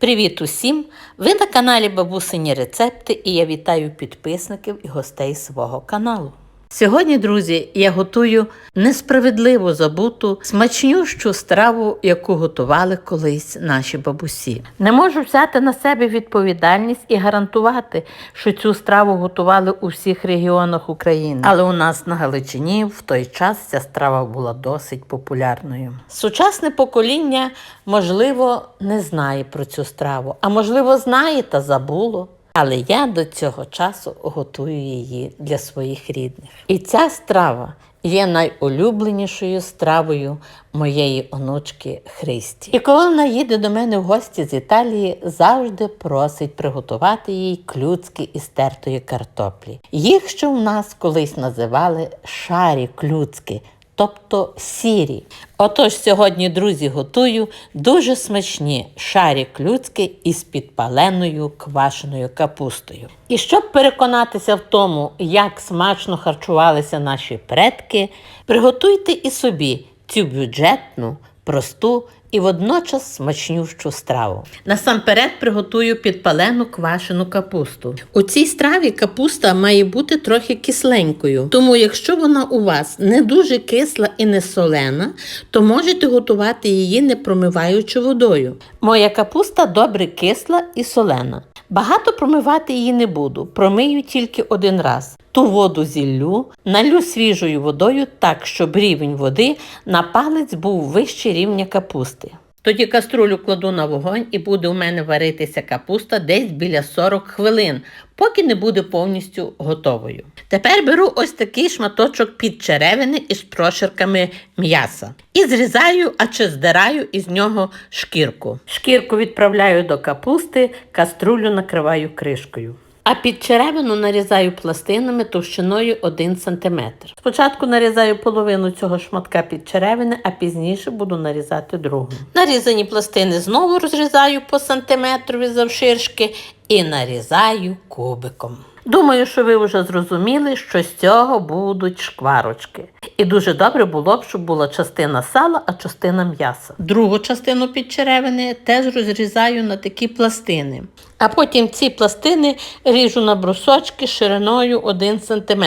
Привіт усім! Ви на каналі Бабусині Рецепти і я вітаю підписників і гостей свого каналу. Сьогодні, друзі, я готую несправедливо забуту смачнющу страву, яку готували колись наші бабусі. Не можу взяти на себе відповідальність і гарантувати, що цю страву готували у всіх регіонах України. Але у нас на Галичині в той час ця страва була досить популярною. Сучасне покоління, можливо, не знає про цю страву, а можливо, знає та забуло. Але я до цього часу готую її для своїх рідних. І ця страва є найулюбленішою стравою моєї онучки Христі. І коли вона їде до мене в гості з Італії, завжди просить приготувати їй клюцки із тертої картоплі. Їх ще в нас колись називали шарі клюцки. Тобто сірі. Отож, сьогодні, друзі, готую дуже смачні шарі клюцки із підпаленою квашеною капустою. І щоб переконатися в тому, як смачно харчувалися наші предки, приготуйте і собі цю бюджетну, просту і водночас смачнющу страву. Насамперед приготую підпалену квашену капусту. У цій страві капуста має бути трохи кисленькою, тому якщо вона у вас не дуже кисла і не солена, то можете готувати її не промиваючи водою. Моя капуста добре кисла і солена. Багато промивати її не буду, промию тільки один раз. Ту воду зіллю, налю свіжою водою так, щоб рівень води на палець був вище рівня капусти. Тоді каструлю кладу на вогонь і буде у мене варитися капуста десь біля 40 хвилин, поки не буде повністю готовою. Тепер беру ось такий шматочок під черевини із проширками м'яса і зрізаю, а чи здираю із нього шкірку. Шкірку відправляю до капусти, каструлю накриваю кришкою. А під черевину нарізаю пластинами товщиною 1 см. Спочатку нарізаю половину цього шматка під черевини, а пізніше буду нарізати другу. Нарізані пластини знову розрізаю по сантиметрові завширшки і нарізаю кубиком. Думаю, що ви вже зрозуміли, що з цього будуть шкварочки. І дуже добре було б, щоб була частина сала, а частина м'яса. Другу частину підчеревини теж розрізаю на такі пластини. А потім ці пластини ріжу на брусочки шириною 1 см.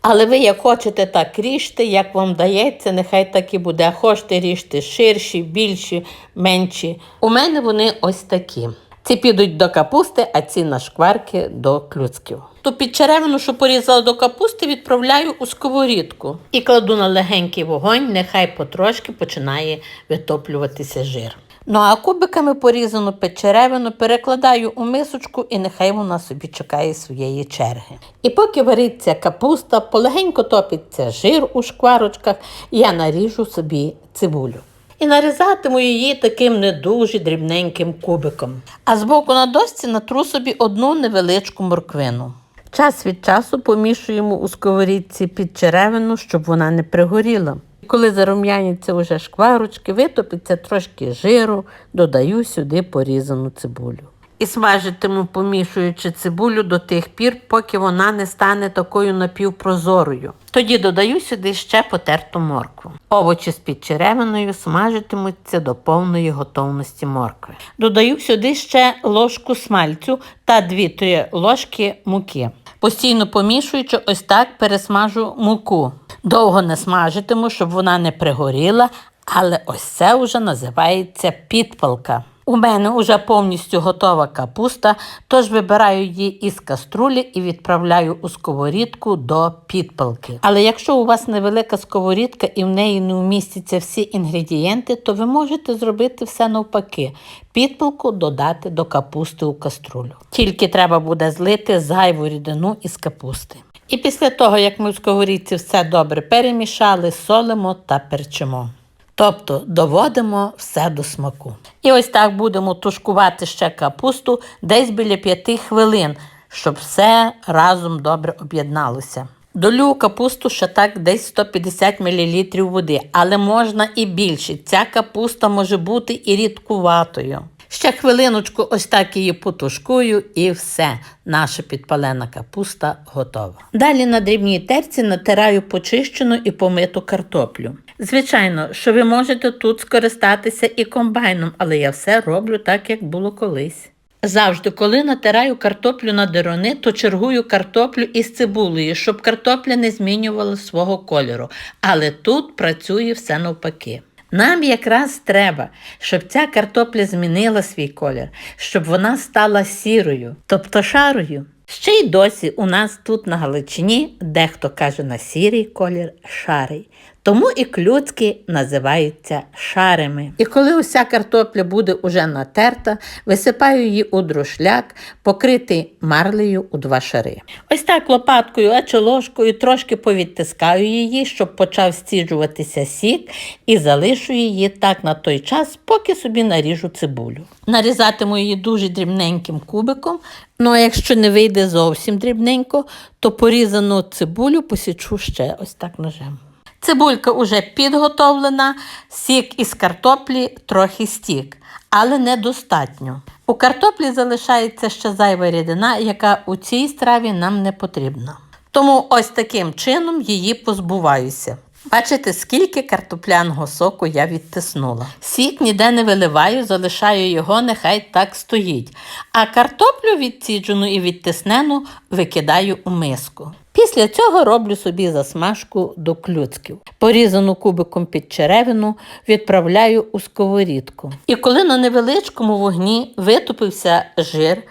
Але ви як хочете так ріжте, як вам дається, нехай так і буде. А хочете ріжте ширші, більші, менші. У мене вони ось такі. Ці підуть до капусти, а ці на шкварки до клюцків. Ту підчеревину, що порізала до капусти, відправляю у сковорідку і кладу на легенький вогонь, нехай потрошки починає витоплюватися жир. Ну а кубиками порізану печеревину перекладаю у мисочку і нехай вона собі чекає своєї черги. І поки вариться капуста, полегенько топиться жир у шкварочках, я наріжу собі цибулю. І нарізатиму її таким не дуже дрібненьким кубиком. А збоку на досці натру собі одну невеличку морквину. Час від часу помішуємо у сковорідці під черевину, щоб вона не пригоріла. Коли зарум'яняться вже шкварочки, витопиться трошки жиру, додаю сюди порізану цибулю. І смажитиму, помішуючи цибулю до тих пір, поки вона не стане такою напівпрозорою. Тоді додаю сюди ще потерту моркву. Овочі з підчеревиною смажитимуться до повної готовності моркви. Додаю сюди ще ложку смальцю та 2-3 ложки муки. Постійно помішуючи, ось так пересмажу муку. Довго не смажитиму, щоб вона не пригоріла, але ось це вже називається підпалка. У мене вже повністю готова капуста, тож вибираю її із каструлі і відправляю у сковорідку до підпалки. Але якщо у вас невелика сковорідка і в неї не вмістяться всі інгредієнти, то ви можете зробити все навпаки. Підпалку додати до капусти у каструлю. Тільки треба буде злити зайву рідину із капусти. І після того, як ми в сковорідці все добре перемішали, солимо та перчимо. Тобто доводимо все до смаку. І ось так будемо тушкувати ще капусту десь біля 5 хвилин, щоб все разом добре об'єдналося. Долю капусту ще так десь 150 мл води, але можна і більше. Ця капуста може бути і рідкуватою. Ще хвилиночку ось так її потушкую і все. Наша підпалена капуста готова. Далі на дрібній терці натираю почищену і помиту картоплю. Звичайно, що ви можете тут скористатися і комбайном, але я все роблю так, як було колись. Завжди, коли натираю картоплю на дерони, то чергую картоплю із цибулею, щоб картопля не змінювала свого кольору. Але тут працює все навпаки. Нам якраз треба, щоб ця картопля змінила свій колір, щоб вона стала сірою, тобто шарою. Ще й досі у нас тут на Галичині дехто каже на сірий колір шарий. Тому і клюцки називаються шарами. І коли уся картопля буде уже натерта, висипаю її у друшляк, покритий марлею у два шари. Ось так лопаткою, а чи ложкою трошки повідтискаю її, щоб почав стіджуватися сік, і залишу її так на той час, поки собі наріжу цибулю. Нарізатиму її дуже дрібненьким кубиком. Ну а якщо не вийде зовсім дрібненько, то порізану цибулю посічу ще ось так ножем. Цибулька уже підготовлена, сік із картоплі трохи стік, але недостатньо. У картоплі залишається ще зайва рідина, яка у цій страві нам не потрібна. Тому ось таким чином її позбуваюся. Бачите, скільки картопляного соку я відтиснула. Сік ніде не виливаю, залишаю його, нехай так стоїть. А картоплю відсіджену і відтиснену викидаю у миску. Після цього роблю собі засмажку до клюцків. Порізану кубиком під черевину відправляю у сковорідку. І коли на невеличкому вогні витопився жир,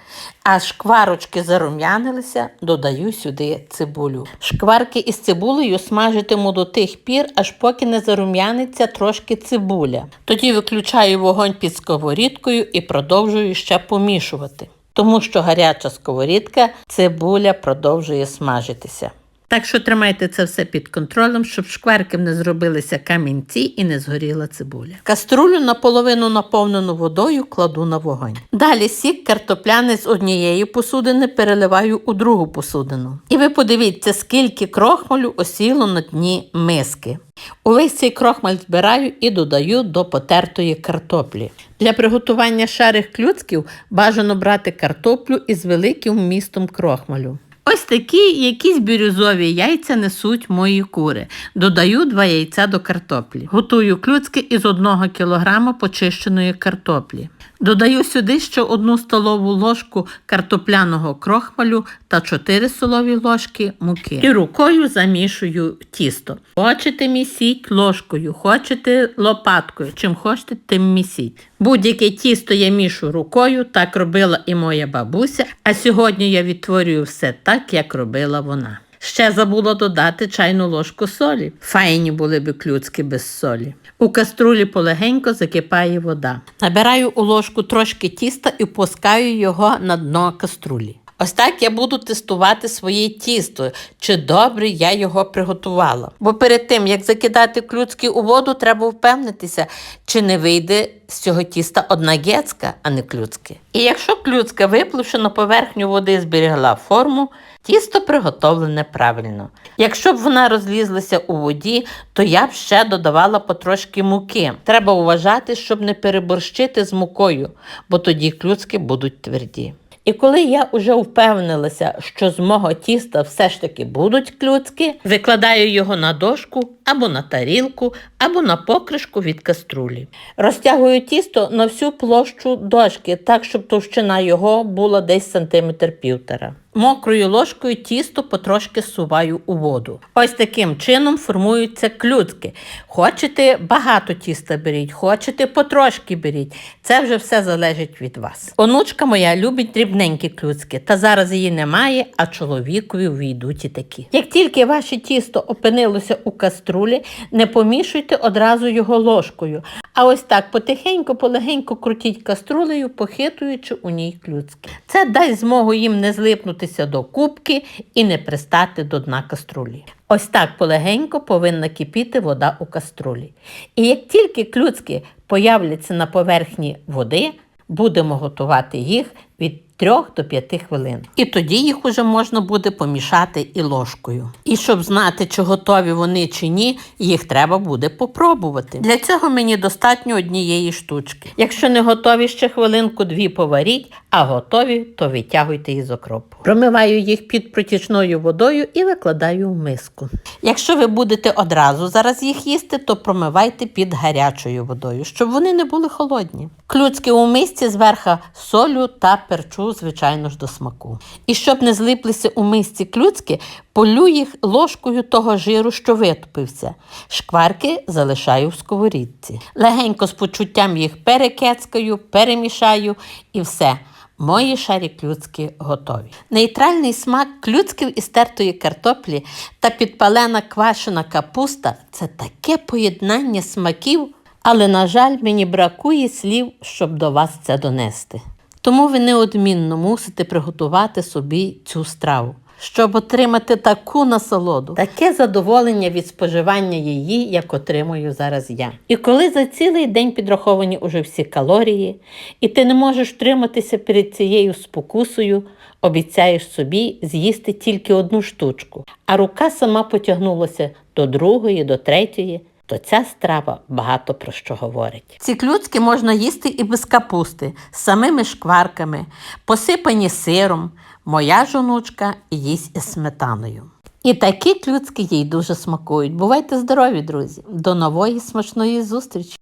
а шкварочки зарум'янилися, додаю сюди цибулю. Шкварки із цибулею смажитиму до тих пір, аж поки не зарум'яниться трошки цибуля. Тоді виключаю вогонь під сковорідкою і продовжую ще помішувати. Тому що гаряча сковорідка, цибуля продовжує смажитися. Так що тримайте це все під контролем, щоб шкварки не зробилися камінці і не згоріла цибуля. Каструлю наполовину наповнену водою кладу на вогонь. Далі сік картопляний з однієї посудини переливаю у другу посудину. І ви подивіться, скільки крохмалю осіло на дні миски. Увесь цей крохмаль збираю і додаю до потертої картоплі. Для приготування шарих клюцків бажано брати картоплю із великим вмістом крохмалю. Ось такі якісь бірюзові яйця несуть мої кури. Додаю два яйця до картоплі. Готую клюцки із 1 кг почищеної картоплі. Додаю сюди ще одну столову ложку картопляного крохмалю та 4 столові ложки муки. І рукою замішую тісто. Хочете місіть ложкою, хочете лопаткою, чим хочете, тим місіть. Будь-яке тісто я мішу рукою, так робила і моя бабуся, а сьогодні я відтворюю все так, як робила вона. Ще забула додати чайну ложку солі. Файні були б клюцки без солі. У каструлі полегенько закипає вода. Набираю у ложку трошки тіста і пускаю його на дно каструлі. Ось так я буду тестувати своє тісто, чи добре я його приготувала. Бо перед тим, як закидати клюцки у воду, треба впевнитися, чи не вийде з цього тіста одна гецька, а не клюцки. І якщо клюцка, випливши на поверхню води, зберігла форму, тісто приготовлене правильно. Якщо б вона розлізлася у воді, то я б ще додавала потрошки муки. Треба вважати, щоб не переборщити з мукою, бо тоді клюцки будуть тверді. І коли я вже впевнилася, що з мого тіста все ж таки будуть клюцки, викладаю його на дошку або на тарілку, або на покришку від каструлі. Розтягую тісто на всю площу дошки, так, щоб товщина його була десь сантиметр півтора. Мокрою ложкою тісто потрошки суваю у воду. Ось таким чином формуються клюцки. Хочете багато тіста беріть, хочете потрошки беріть. Це вже все залежить від вас. Онучка моя любить дрібненькі клюцки, та зараз її немає, а чоловікові війдуть і такі. Як тільки ваше тісто опинилося у каструлі, не помішуйте одразу його ложкою. А ось так потихеньку, полегенько крутіть каструлею, похитуючи у ній клюцки. Це дасть змогу їм не злипнутися до кубки і не пристати до дна каструлі. Ось так полегенько повинна кипіти вода у каструлі. І як тільки клюцки появляться на поверхні води, будемо готувати їх від 3 до 5 хвилин. І тоді їх уже можна буде помішати і ложкою. І щоб знати, чи готові вони чи ні, їх треба буде попробувати. Для цього мені достатньо однієї штучки. Якщо не готові ще хвилинку-дві поваріть, а готові, то витягуйте із окропу. Промиваю їх під протічною водою і викладаю в миску. Якщо ви будете одразу зараз їх їсти, то промивайте під гарячою водою, щоб вони не були холодні. Клюцки у мисці зверху солю та перчу, звичайно ж, до смаку. І щоб не злиплися у мисці клюцки, полю їх ложкою того жиру, що витопився. Шкварки залишаю в сковорідці. Легенько з почуттям їх перекецкаю, перемішаю і все. Мої шарі клюцки готові. Нейтральний смак клюцків із тертої картоплі та підпалена квашена капуста це таке поєднання смаків, але, на жаль, мені бракує слів, щоб до вас це донести. Тому ви неодмінно мусите приготувати собі цю страву. Щоб отримати таку насолоду, таке задоволення від споживання її, як отримую зараз я. І коли за цілий день підраховані уже всі калорії, і ти не можеш втриматися перед цією спокусою, обіцяєш собі з'їсти тільки одну штучку, а рука сама потягнулася до другої, до третьої. То ця страва багато про що говорить. Ці клюцки можна їсти і без капусти, з самими шкварками, посипані сиром. Моя жонучка їсть із сметаною. І такі клюцки їй дуже смакують. Бувайте здорові, друзі! До нової смачної зустрічі!